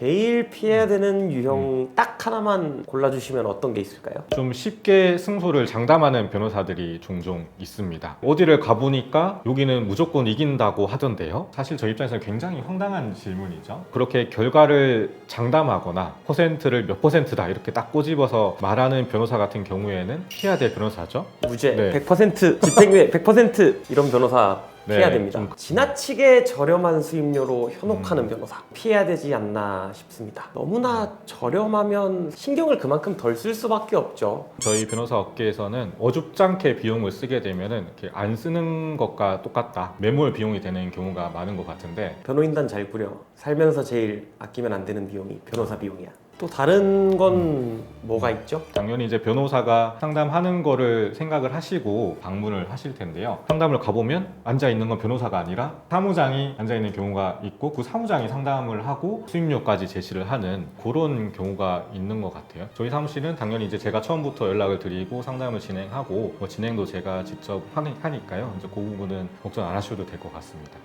제일 피해야 되는 유형 딱 하나만 골라주시면 어떤 게 있을까요? 좀 쉽게 승소를 장담하는 변호사들이 종종 있습니다. 어디를 가보니까 여기는 무조건 이긴다고 하던데요. 사실 저 입장에서는 굉장히 황당한 질문이죠. 그렇게 결과를 장담하거나 퍼센트를 몇 퍼센트다 이렇게 딱 꼬집어서 말하는 변호사 같은 경우에는 피해야 될 변호사죠. 무죄 네. 100% 집행유예 100% 이런 변호사 네, 피해야 됩니다. 좀- 지나치게 저렴한 수임료로 현혹하는 음. 변호사 피해야 되지 않나 싶습니다. 너무나 저렴하면 신경을 그만큼 덜 쓸 수밖에 없죠. 저희 변호사 업계에서는 어줍잖게 비용을 쓰게 되면은 이렇게 안 쓰는 것과 똑같다. 매몰 비용이 되는 경우가 많은 것 같은데 변호인단 잘 꾸려 살면서 제일 아끼면 안 되는 비용이 변호사 비용이야. 또 다른 건 뭐가 있죠? 당연히 이제 변호사가 상담하는 거를 생각을 하시고 방문을 하실 텐데요. 상담을 가보면 앉아 있는 건 변호사가 아니라 사무장이 앉아 있는 경우가 있고 그 사무장이 상담을 하고 수임료까지 제시를 하는 그런 경우가 있는 것 같아요. 저희 사무실은 당연히 이제 제가 처음부터 연락을 드리고 상담을 진행하고 뭐 진행도 제가 직접 하니- 하니까요. 이제 그 부분은 걱정 안 하셔도 될 것 같습니다.